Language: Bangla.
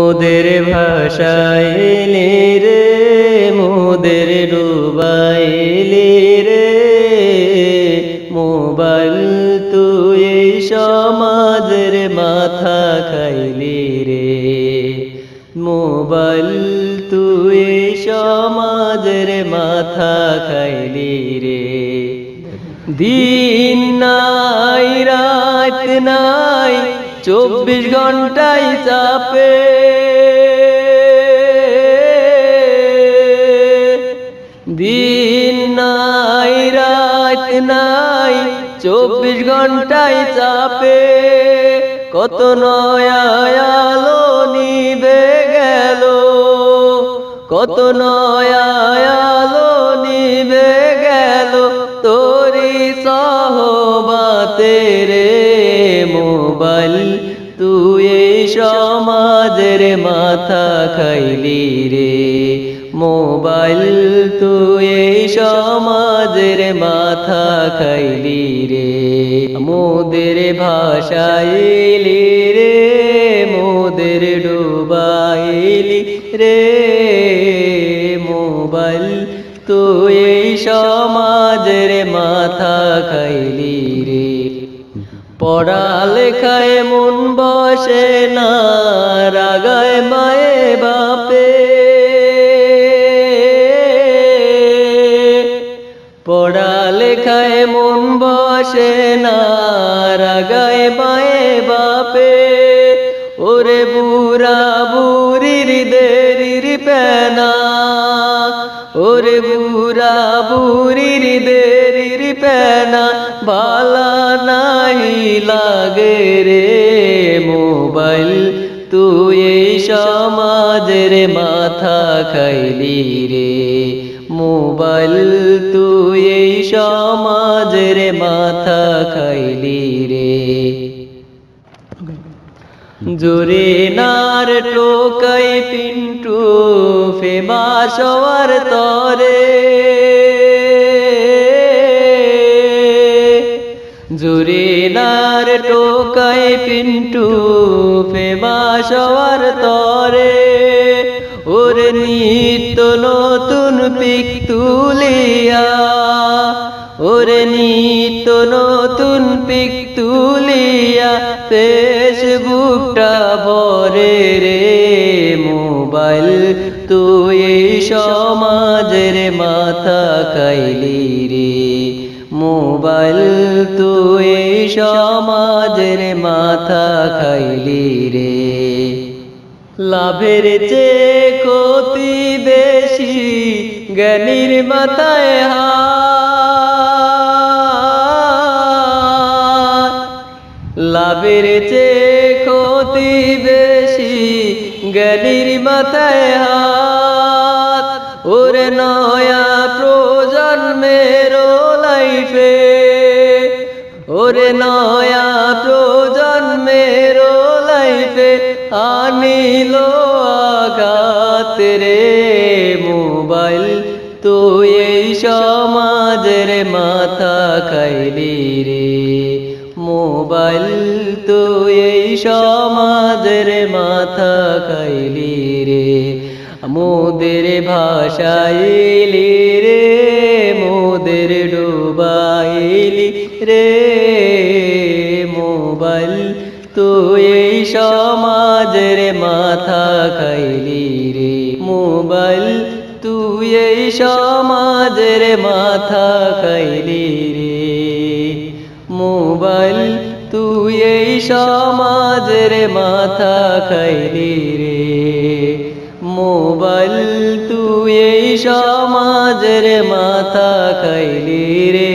মোদের ভাষাইলি রে, মোদের ডুবাইলি রে। মোবাইল তুই সমাজের মাথা খাইলি রে। মোবাইল তুই সমাজের মাথা খাইলি রে। দিন নাই, রাত নাই চব্বিশ ঘন্টায় চাপে। দিন নাই, রাত নাই, চব্বিশ ঘন্টায় চাপে। কত নয়া আলো নিবে গেল, কত নয়া আলো নিবে গেল তোরি সহবাতে রে মোবাইল সমাজের মাথা খাইলি রে। মোবাইল তুই এই সমাজের মাথা খাইলি রে। মোদের ভাষাইলি রে, মোদের ডুবাইলি রে। মোবাইল তুই সমাজের মাথা খাইলি পড়ালেখায় মন বসে না, রাগায় মায়ে বাপে। পড়ালেখায় মন বসে না, রাগায় মায়ে বাপে। ওরে বুড়া বুড়ির দেরির পেনা, ওরে বুড়া বুড়ির দেরির পেনা, বালা নাহি লাগে রে মোবাইল? তুই এই সমাজের মাথা খাইলি রে মোবাইল। তুই এই সমাজের মাথা খাইলি রে। জোরে নার টোকাই পিন্টু ফেমাস হওয়ার তরে। জোরে নার টোকাই পিন্টু ফেমাস হওয়ার তরে। ওর নিত্য নতুন পিক তুলিয়া, ওরে নিত্য নতুন পিক তুলিয়া, ফেসবুকটা ভরে রে মোবাইল। তুই সমাজের মাথা খাইলি রে। মোবাইল তুই সমাজের মাথা খাইলি রে। লাভের চেয়ে ক্ষতি বেশি জ্ঞানীর মাথায় হাত। লাভের চেয়ে ক্ষতি বেশি জ্ঞানীর মাথায় হাত। ওরে নয়া প্রজন্মের লাইফে আনিল আঘাত রে মোবাইল। তুই এই সমাজের মাথা খাইলি রে মোবাইল। তুই এই সমাজের মাথা খাইলি রে মোদের ভাষাইলি রে, মোদের ডুবাইলি রে। মাথা খাইলি রে মোবাইল, তুই এই সমাজের মাথা খাইলি রে। মোবাইল, তুই এই সমাজের মাথা খাইলি রে। মোবাইল, তুই এই সমাজের মাথা খাইলি রে।